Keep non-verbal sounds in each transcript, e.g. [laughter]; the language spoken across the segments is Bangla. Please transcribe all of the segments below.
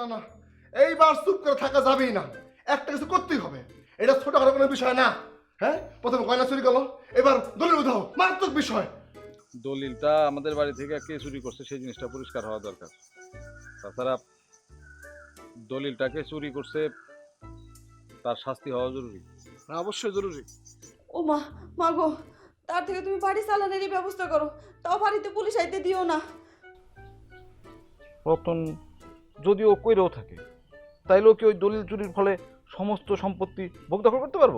না না। এইবার চুপ করে থাকা যাবেই না। একটা কিছু করতেই হবে। এটা ছোটখাটো কোনো বিষয় না। হ্যাঁ? প্রথমে গয়না চুরি করল এবার দলিল উঠাও মারাত্মক বিষয়। দলিলটা আমাদের বাড়ি থেকে কে চুরি করছে সেই জিনিসটা পরিষ্কার হওয়া দরকার। তাছাড়া দলিলটাকে চুরি করছে তার শাস্তি হওয়া জরুরি। অবশ্যই জরুরি। ও মা মা গো তার থেকে তুমি বাড়ি চালানেরই ব্যবস্থা করো। তাও বাড়িতে পুলিশ আইতে দিও না। রতন যদিও কইরেও থাকে তাইলেও কি ওই দলিল চুরির ফলে সমস্ত সম্পত্তি ভোগ দখল করতে পারব?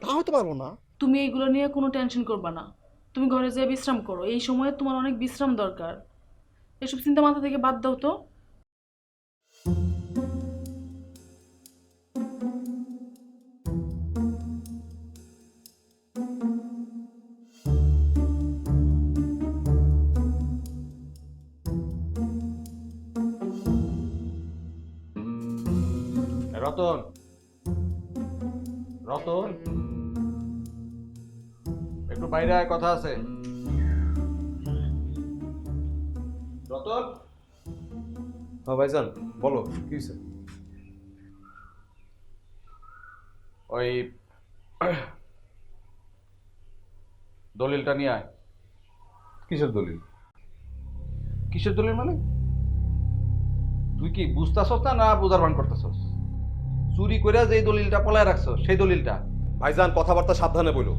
তা হতে পারব না। তুমি এইগুলো নিয়ে কোনো টেনশন করবে না। তুমি ঘরে যেয়ে বিশ্রাম করো। এই সময়ে তোমার অনেক বিশ্রাম দরকার। এসব চিন্তা মাথা থেকে বাদ দাও তো। রতন। রতন? একটু বাইরে আয় কথা আছে। রতন? হ্যাঁ ভাইজান বলো কি হয়েছে ওই দলিলটা নিয়ে আয়। কিসের দলিল? কিসের দলিল মানে? তুই কি বুঝতাছস না না বুঝার ভান করতেছস? চুরি করে যে দলিলটা পলায় রাখছো সেই দলিলটা। ভাইজান কথাবার্তা সাবধানে বলো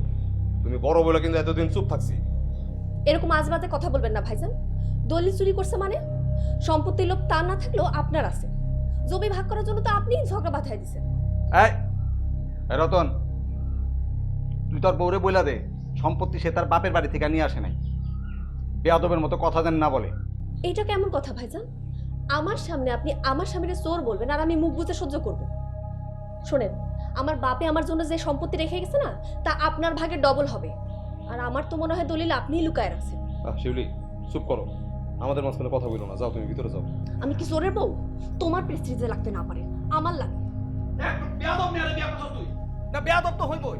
তুমি বড় বলে কিন্তু এতদিন চুপ থাকছি। এরকম আজবাতে কথা বলবেন না ভাইজান। দলিল চুরি করছে মানে? সম্পত্তির লোভ তার না থাকলেও আপনার আছে। জমি ভাগ করার জন্য তো আপনিই ঝগড়া বাঁধাই দিছেন। এই রতন তুই তোর বউরে বইলা দে সম্পত্তি সে তার বাপের বাড়ি থেকে নিয়ে আসে নাই। বেয়াদবের মতো কথা দেন না বলে। এইটা কেমন কথা ভাইজান? আমার সামনে আপনি আমার সামনে চোর বলবেন আর আমি মুখ বুঝে সহ্য করব। শোনেন আমার বাপে আমার জন্য যে সম্পত্তি রেখে গেছে না তা আপনার ভাগে ডবল হবে। আর আমার তো মনে হয় দলিল আপনিই লুকায় রাখছেন। আহ, শিউলি চুপ করো। আমাদের মাঝখানে কথা বলো না যাও তুমি ভিতরে যাও। আমি কি চোরের বউ? তোমার প্রেস্টিজে লাগতে না পারে আমার লাগে। বেয়াদব মেয়ের বিয়া করছ তুই। না বেয়াদব তো হইবই।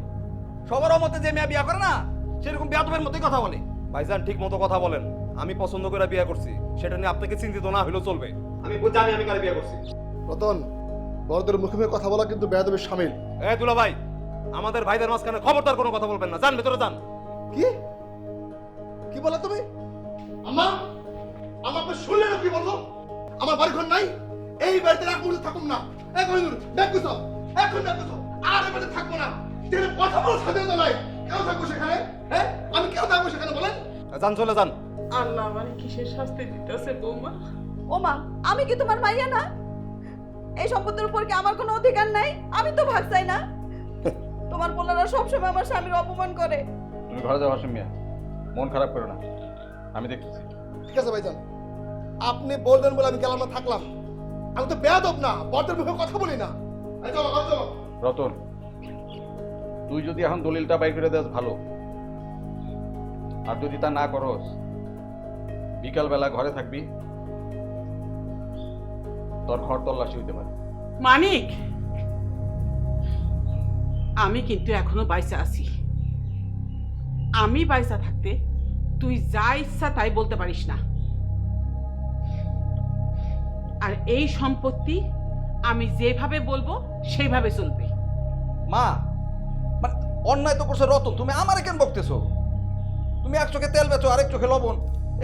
সবার মতে যে মেয়ে বিয়া করে না সেরকম বেয়াদবের মতোই কথা বলে। ভাইজান ঠিক মতো কথা বলেন আমি পছন্দ করে বিয়ে করছি সেটা নিয়ে আপনাকে চিন্তিত না হলেও চলবে। আমি জানি আমি কারে বিয়ে করছি। রতন বড়দের মুখে মুখে কথা বলা কিন্তু বেয়াদবের সামিল। এ দুলা ভাই আমাদের ভাইদের মাঝখানে খবরদার কোনো কথা বলবেন না। যান ভেতরে যান। কি? কি বলো তুমি? আমা আমার আপনি শুনলেন কি বলল? আমার বাড়ি ঘর নাই এই বাড়িতে এক মুহূর্তে থাকুন না। এক মিনিট ব্যাগ গুছো এখন ব্যাগ গুছো আর এই বাড়িতে থাকব না। যেখানে কথা বলার স্বাধীনতা নাই। কেউ থাকব সেখানে হ্যাঁ? আমি কেউ থাকব সেখানে বলেন। যান চলে যান। আল্লাহ আমার কিসের শাস্তি দিতেছে বৌমা? ও মা আমি কি তোমার মাইয়া না? এই সম্পত্তির উপর কি আমার কোনো অধিকার নাই? আমি তো ভাগ চাই না। [laughs] তোমার পোলারা সবসময় আমার স্বামীর অপমান করে। তুমি ঘরে যাও হাসিম মিয়া। মন খারাপ করো না। আমি দেখতেছি। ঠিক আছে ভাইজান। আপনি বলবেন বলে আমি গেলাম না থাকলাম। আমি তো বেয়াদব না বড়দের মুখে কথা বলি না। এই চলো ঘরে চলো। রতন তুই যদি এখন দলিলটা বাই করে দেস ভালো। আর যদি তা না করস বিকালবেলা ঘরে থাকবি। তোর ঘর তল্লাশি হইতে পারে। মানিক! আমি কিন্তু এখনও বাইসা আছি। আমি বাইসা থাকতে তুই যা ইচ্ছা তাই বলতে পারিস না। আর এই সম্পত্তি আমি যেভাবে বলব সেইভাবে চলবে। মা মানে অন্যায় তো করছে রতন তুমি আমারে কেন বকতেছো? তুমি এক চোখে তেল বেচো আরেক চোখে লবণ।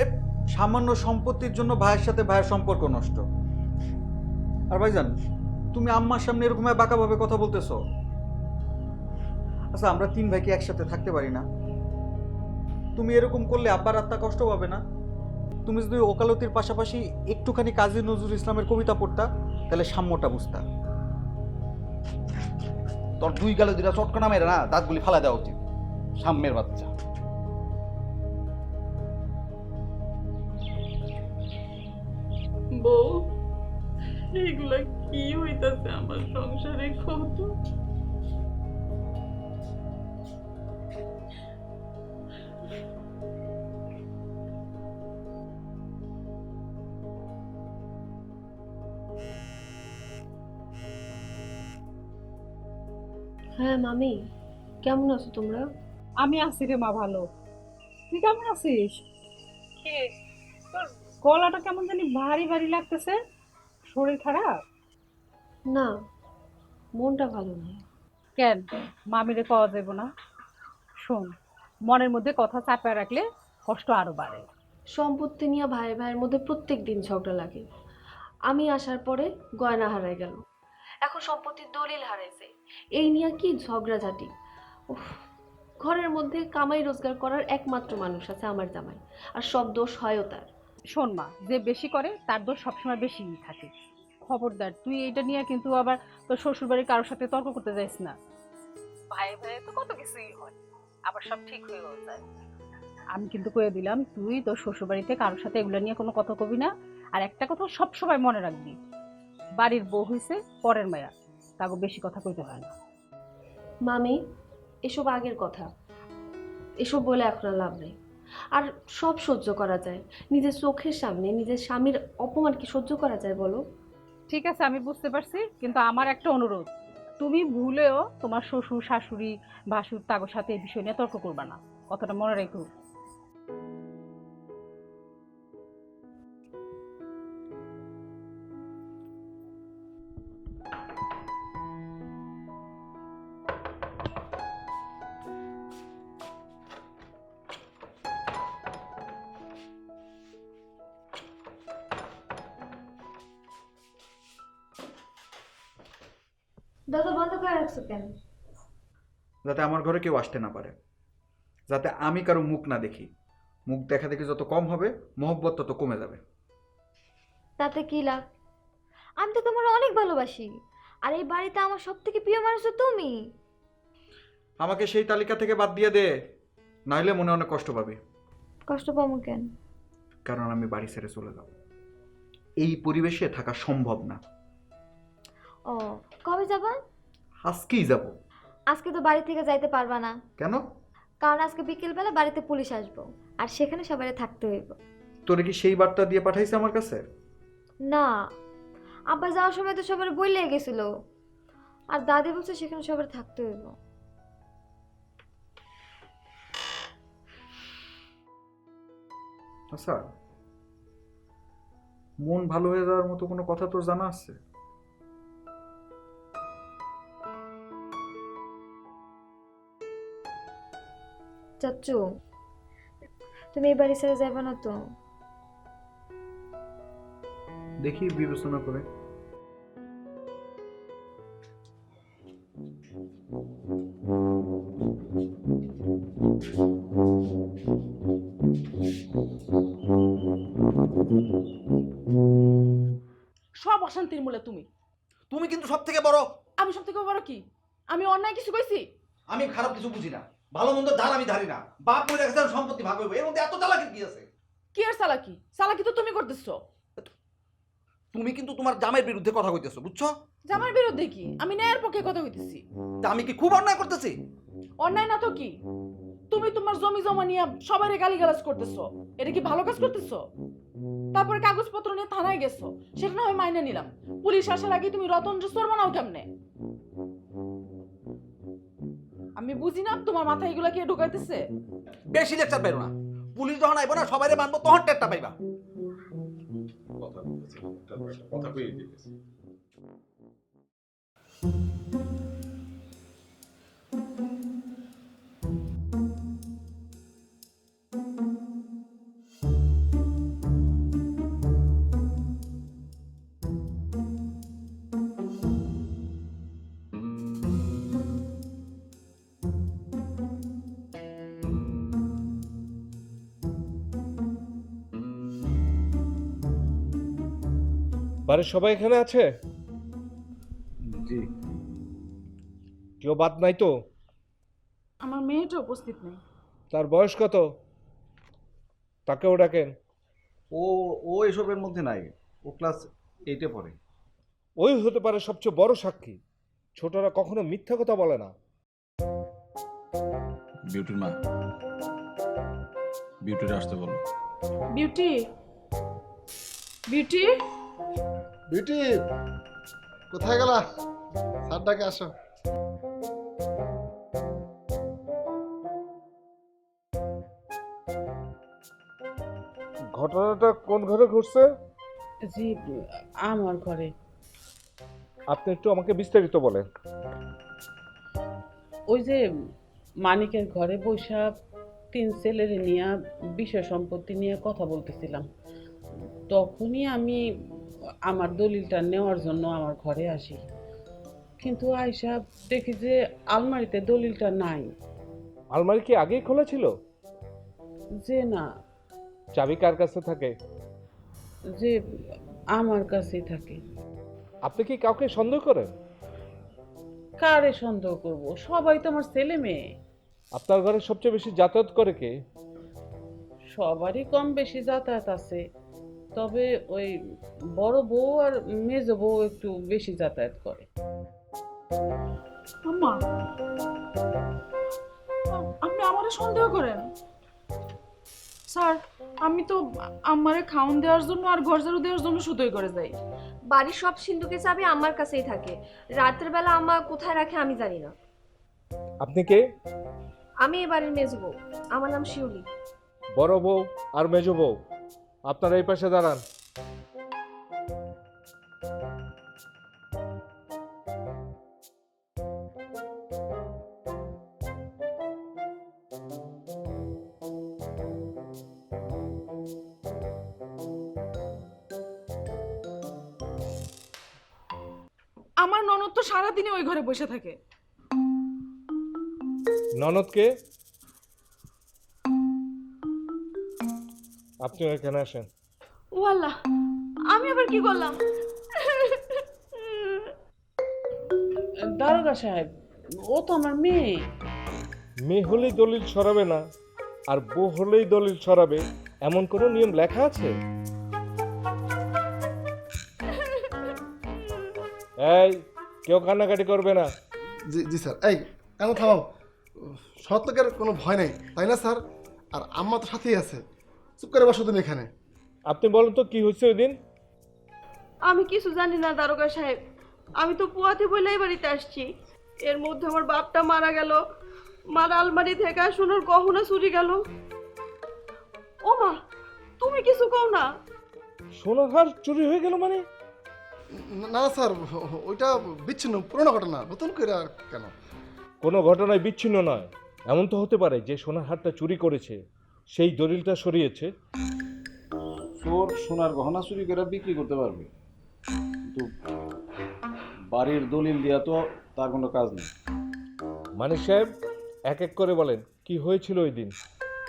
এ সামান্য সম্পত্তির জন্য ভাইয়ের সাথে ভাইয়ের সম্পর্ক নষ্ট। আর ভাইজান, তুমি আম্মার সামনে এরকম বাঁকাভাবে কথা বলতেছো? আচ্ছা আমরা তিন ভাইকে একসাথে থাকতে পারি না। তুমি এরকম করলে আব্বার আত্মা কষ্ট পাবে না। তুমি যদি ওকালতির পাশাপাশি একটুখানি কাজী নজরুল ইসলামের কবিতা পড়তা, তাহলে সাম্যটা বুঝতা। তোর দুই গালে দুইটা চটকনা মেরে না, দাঁতগুলি ফালা দেওয়া উচিত। সাম্যের বাচ্চা। হ্যাঁ মামি। কেমন আছো তোমরা? আমি আছি রে মা ভালো। তুই কেমন আছিস? কি? তোর গলাটা কেমন জানি ভারী ভারী লাগতেছে। শরীর খারাপ? না মনটা ভালো নেই। কেন? মামিরে পাওয়া যাব না। শোন মনের মধ্যে কথা চাপা রাখলে কষ্ট আরও বাড়ে। সম্পত্তি নিয়ে ভাই ভাইয়ের মধ্যে প্রত্যেক দিন ঝগড়া লাগে। আমি আসার পরে গয়না হারাই গেল। এখন সম্পত্তির দলিল হারাইছে। এই নিয়ে কি ঝগড়াঝাটি? উফ, ঘরের মধ্যে কামাই রোজগার করার একমাত্র মানুষ আছে আমার জামাই আর সব দোষ হয়ও তার। শোন মা যে বেশি করে তার দোষ সবসময় বেশি থাকে। খবরদার তুই এটা নিয়ে কিন্তু আবার তোর শ্বশুর বাড়ির কারোর সাথে তর্ক করতে যাইস না। ভাই ভাই তো কত কিছুই হয় আবার সব ঠিক হয়েও যায় আমি কিন্তু কয়ে দিলাম তুই তোর শ্বশুর বাড়িতে কারোর সাথে এগুলো নিয়ে কোনো কথা কবি না আর একটা কথা সবসময় মনে রাখবি। বাড়ির বউ হইছে পরের মায়া। তাকে বেশি কথা কইতে হয় না। মামি, এসব আগের কথা। এসব বলে এখন লাভ নেই। আর সব সহ্য করা যায়। নিজের চোখের সামনে নিজের স্বামীর অপমান কি সহ্য করা যায় বলো? ঠিক আছে, আমি বুঝতে পারছি, কিন্তু আমার একটা অনুরোধ। তুমি ভুলেও তোমার শ্বশুর, শাশুড়ি, ভাসুর তাগোর সাথে এই বিষয় নিয়ে তর্ক করবা না। কথাটা মনে রেখো। করে রাখছো কেন? যাতে আমার ঘরে কেউ আসতে না পারে। যাতে আমি কারও মুখ না দেখি। মুখ দেখা দেখি যত কম হবে মহব্বত তত কমে যাবে। তাতে কি লাভ? আমি তো তোমার অনেক ভালোবাসি। আর এই বাড়িতে আমার সব থেকে প্রিয় মানুষ তো তুমি। আমাকে সেই তালিকা থেকে বাদ দিয়ে দে নাহলে মনে অনেক কষ্ট পাবে। কষ্ট পাবো কেন? কারণ আমি বাড়ি ছেড়ে চলে যাব। এই পরিবেশে থাকা সম্ভব না। ও কবে যাবা? আজকেই যাব। আজকে তো বাড়ি থেকে যাইতে পারবা না। কেন? কারণ আজকে বিকেলবেলা বাড়িতে পুলিশ আসব আর সেখানে সবাই থাকতে হইব। তোরে কি সেই বার্তা দিয়ে পাঠাইছে আমার কাছে? না। আব্বা যাওয়ার সময় তো সবার বই লেগে গেছিল। আর দাদি বলছে সেখানে সবার থাকতে হইব। আচ্ছা মন ভালো হয়ে যাওয়ার মতো কোনো কথা তোর জানা আছে? চাচ্চু? তুমি এই বাড়ি ছেড়ে যাবে না তো? দেখি বিবেচনা করে। সব অশান্তির মূলে তুমি। তুমি কিন্তু সব থেকে বড়। আমি সব থেকে বড় কি? আমি অন্যায় কিছু কইছি? আমি খারাপ কিছু বুঝি না। ভালো মন্দ ধার আমি ধারি না। বাপ মরে গেছে সম্পত্তি ভাগ হইব। এর মধ্যে এত চালাকি কি আছে? কি আর সালাকি সালাকি তো তুমি করতেছো। তুমি কিন্তু তোমার জামাইয়ের বিরুদ্ধে কথা কইতেছো বুঝছ? জামার বিরুদ্ধে কি? আমি ন্যায়ের পক্ষে কথা কইতেছি। তা আমি কি খুব অন্যায় করতেছি? অন্যায় না তো কি? তুমি তোমার জমি জমা নিয়ে সবাই গালিগালাজ করতেছো। এটা কি ভালো কাজ করতেছো? তারপরে কাগজপত্র নিয়ে থানায় গেছো। সেটা না হয় মাইনে নিলাম। পুলিশ আসার আগে তুমি রতন চোর বানাও কেমনে? আমি বুঝি না তোমার মাথায় এগুলা কে ঢুকাইতেছে? বেশি লেকচার পাইরো না। পুলিশ যখন আইবো না সবাইরে মানবো তখন টেরটা পাইবা। কথা কই বাড়ির সবাই এখানে আছে? জি। কেউ বাদ নাই তো? আমার মেয়েটা উপস্থিত নেই। তার বয়স কত? তাকেও ডাকেন। ও ও এসবের মধ্যে নাই। ও ক্লাস এইটে পড়ে। ওই হতে পারে সবচেয়ে বড় সাক্ষী। ছোটরা কখনো মিথ্যা কথা বলে না। বিউটির মা বিউটির আসতে বলো। বিউটি? বিউটি? বিউটি কোথায় গেলা? স্যার ডাকে আসো। ঘটনাটা কোন ঘরে ঘটছে? জি আমার ঘরে। আপনি একটু আমাকে বিস্তারিত বলেন। ওই যে মানিকের ঘরে বৈশা তিন ছেলেরে নিয়ে বিষয় সম্পত্তি নিয়ে কথা বলতেছিলাম। তখনই আমি আমার দলিলটা নেওয়ার জন্য আমার ঘরে আসি। কিন্তু আয়সা দেখি যে আলমারিতে দলিলটা নাই। আলমারি কি আগেই খোলা ছিল? যে না। চাবি কার কাছে থাকে? যে আমার কাছেই থাকে। আপনি কি কাউকে সন্দেহ করেন? কারে সন্দেহ করব? সবাই তো আমার ছেলে মেয়ে। আপনার ঘরে সবচেয়ে বেশি যাতায়াত করে কে? সবারই কম বেশি যাতায়াত আছে। তবে ওই বড় বউ আর মেজ বউ একটু বেশি যাতায়াত করে। আম্মা আপনি আমারে সন্দেহ করেন? স্যার আমি তো আমারে খাওন দেওয়ার জন্য আর ঘর ঝাড়ু দেওয়ার জন্য শুধুই করে যাই। বাড়ির সব সিন্ধুকে চাবি আমার কাছেই থাকে। রাতের বেলা আমা কোথায় রাখে আমি জানি না। আপনি কে? আমি এ বাড়ির মেজবো আমার নাম শিউলি। বড় বউ আর মেজ বউ। আপনারা এই পাশে দাঁড়ান। আমার ননদ তো সারাদিনই ওই ঘরে বসে থাকে। ননদকে আপনি এখানে আসেন। ও আমি আবার কি করলাম? দারোগা সাহেব ও তো আমার মেয়ে। মেয়ে হলেই দলিল সরাবে না আর বউ হলেই দলিল সরাবে এমন কোনো নিয়ম লেখা আছে? এই কেউ কান্নাকাটি করবে না। জি জি স্যার এই কেন থামাও। সত্যকের কোনো ভয় নেই তাই না স্যার? আর আম্মা তো সাথেই আছে। চুপ করে বসো তুমি এখানে। আপনি বলুন তো কি হয়েছে ওই দিন? আমি কিছু জানি না দারোগা সাহেব। আমি তো পুয়াতে বলেই বাড়িতে আসছি। এর মধ্যে আমার বাপটা মারা গেল। মার আলমারি থেকে সোনার গহনা চুরি গেল। ও মা তুমি কিছু কও না। সোনার হার চুরি হয়ে গেল মানে? না না স্যার ওইটা বিচ্ছিন্ন পুরোনো ঘটনা নতুন করে আর কেন? কোনো ঘটনায় বিচ্ছিন্ন নয়। এমন তো হতে পারে যে সোনার হারটা চুরি করেছে। সেই দলিলটা সরিয়েছে। চোর সোনার গহনা চুরি করে বিক্রি করতে পারবে। কিন্তু বাড়ির দলিল দিয়া তো তার কোনো কাজ নেই। মানে সাহেব এক এক করে বলেন কি হয়েছিল ওই দিন?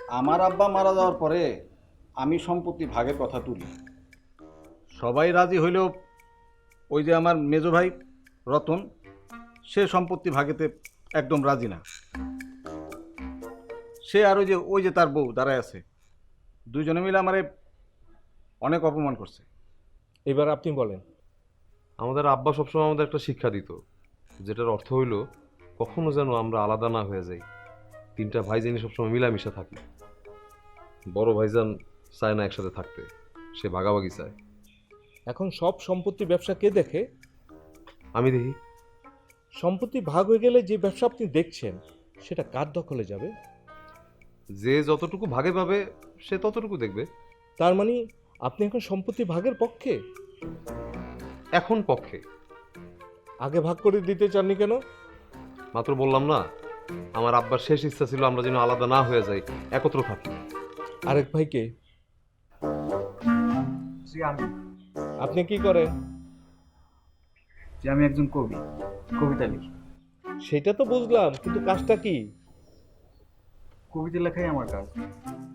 আমার আব্বা মারা যাওয়ার পরে আমি সম্পত্তি ভাগের কথা তুলি। সবাই রাজি হইলেও ওই যে আমার মেজো ভাই রতন সে সম্পত্তি ভাগেতে একদম রাজি না। সে আর ওই যে ওই যে তার বউ দাঁড়ায় আছে। দুইজনে মিলে আমারে অনেক অপমান করছে। এবার আপনি বলেন। আমাদের আব্বা সবসময় আমাদের একটা শিক্ষা দিত যেটার অর্থ হইল কখনো যেন আমরা আলাদা না হয়ে যাই। তিনটা ভাই জানি সবসময় মিলামিশা থাকি। বড় ভাইজান চায় না একসাথে থাকতে সে ভাগাভাগি চায়। এখন সব সম্পত্তি ব্যবসা কে দেখে? আমি দেখি। সম্পত্তি ভাগ হয়ে গেলে যে ব্যবসা আপনি দেখছেন সেটা কার দখলে যাবে? যে যতটুকু ভাগে পাবে সে ততটুকু দেখবে। তার মানে আপনি এখন সম্পত্তি ভাগের পক্ষে? এখন পক্ষে। আগে ভাগ করে দিতে চাননি কেন? মাত্র বললাম না আমার আব্বার শেষ ইচ্ছা ছিল আমরা যেন আলাদা না হয়ে যাই একত্র থাকি। আরেক ভাইকে? জি আমি। আপনি কি করেন? যে আমি একজন কবি কবিতা লিখি। সেটা তো বুঝলাম কিন্তু কাজটা কি? কবিতা লেখাই আমার কাজ।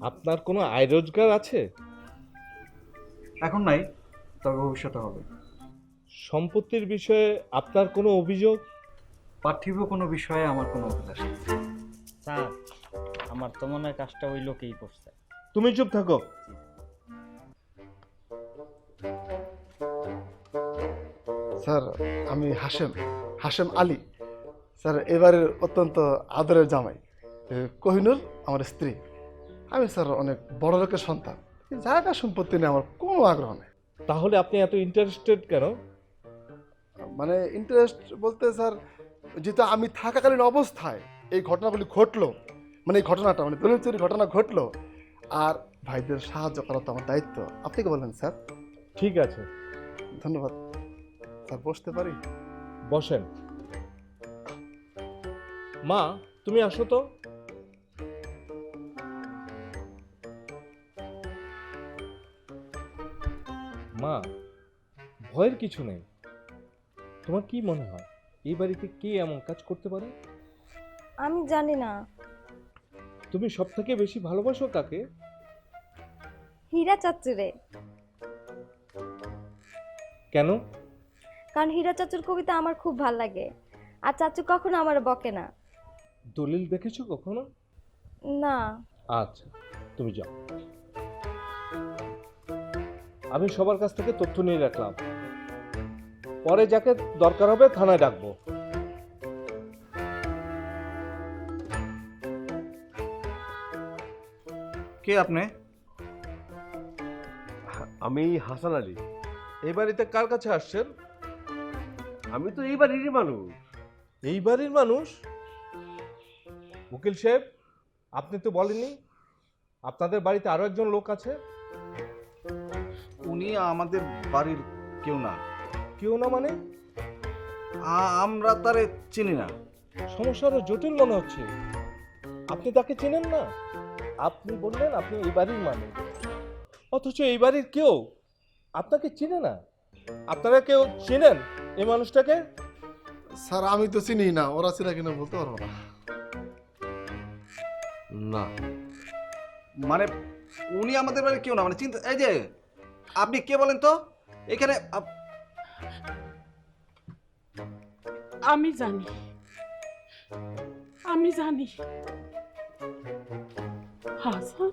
আপনার কোনো আয় রোজগার আছে? এখন নাই তবে ভবিষ্যতে হবে। সম্পত্তির বিষয়ে আপনার কোনো অভিযোগ? পার্থিব কোনো বিষয়ে আমার কোনো অভিলাষ নেই। স্যার আমার তো মনে হয় কাজটা ওই লোকেই করছে। তুমি চুপ থাকো। স্যার আমি হাশেম হাশেম আলী। স্যার এবারের অত্যন্ত আদরের জামাই। কোহিনুর আমার স্ত্রী। আমি স্যার অনেক বড় লোকের সন্তান। জায়গা সম্পত্তি নিয়ে আমার কোনো আগ্রহ নেই। তাহলে আপনি এত ইন্টারেস্টেড কেন? মানে ইন্টারেস্ট বলতে স্যার যেহেতু আমি থাকাকালীন অবস্থায় এই ঘটনাগুলি ঘটলো মানে এই ঘটনাটা মানে দলিল চুরির ঘটনা ঘটলো আর ভাইদের সাহায্য করা তো আমার দায়িত্ব। আপনি কি বলেন স্যার? ঠিক আছে। ধন্যবাদ। স্যার বসতে পারি? বসেন। মা তুমি আসো তো। মা ভয়ের কিছু নেই। তোমার কি মনে হয় এই বাড়িতে কে এমন কাজ করতে পারে? আমি জানি না। তুমি সব থেকে বেশি ভালোবাসো কাকে? হীরা চাচুরে। কেন? কারণ হীরা চাচুর কবিতা আমার খুব ভালো লাগে। আর চাচু কখনো আমার বকে না। দলিল দেখেছ কখনো? না। আচ্ছা তুমি যাও। আমি সবার কাছ থেকে তথ্য নিয়ে রাখলাম। পরে যাকে দরকার হবে থানায় ডাকবো। কে আপনি? আমি হাসান আলী। এই বাড়িতে কার কাছে আসছেন? আমি তো এই বাড়িরই মানুষ। এই বাড়ির মানুষ? উকিল সাহেব আপনি তো বলেননি আপনাদের বাড়িতে আরও একজন লোক আছে? উনি আমাদের বাড়ির কেউ না। কেউ না মানে? আ- আমরা তারে চিনি না। সমস্যা আরও জটিল মনে হচ্ছে। আপনি তাকে চেনেন না? আপনি বললেন আপনি এই বাড়ির মানুষ অথচ এই বাড়ির কেউ আপনাকে চিনে না? আপনারা কেউ চেনেন এই মানুষটাকে? স্যার আমি তো চিনি না। ওরা চিনা কিনা বলতে পারব না। না। মানে উনি আমাদের বাড়ির কেউ না। মানে চিন্তা এই যে আপনি কে বলেন তো? এখানে আপ- আমি জানি। আমি জানি। হাসান?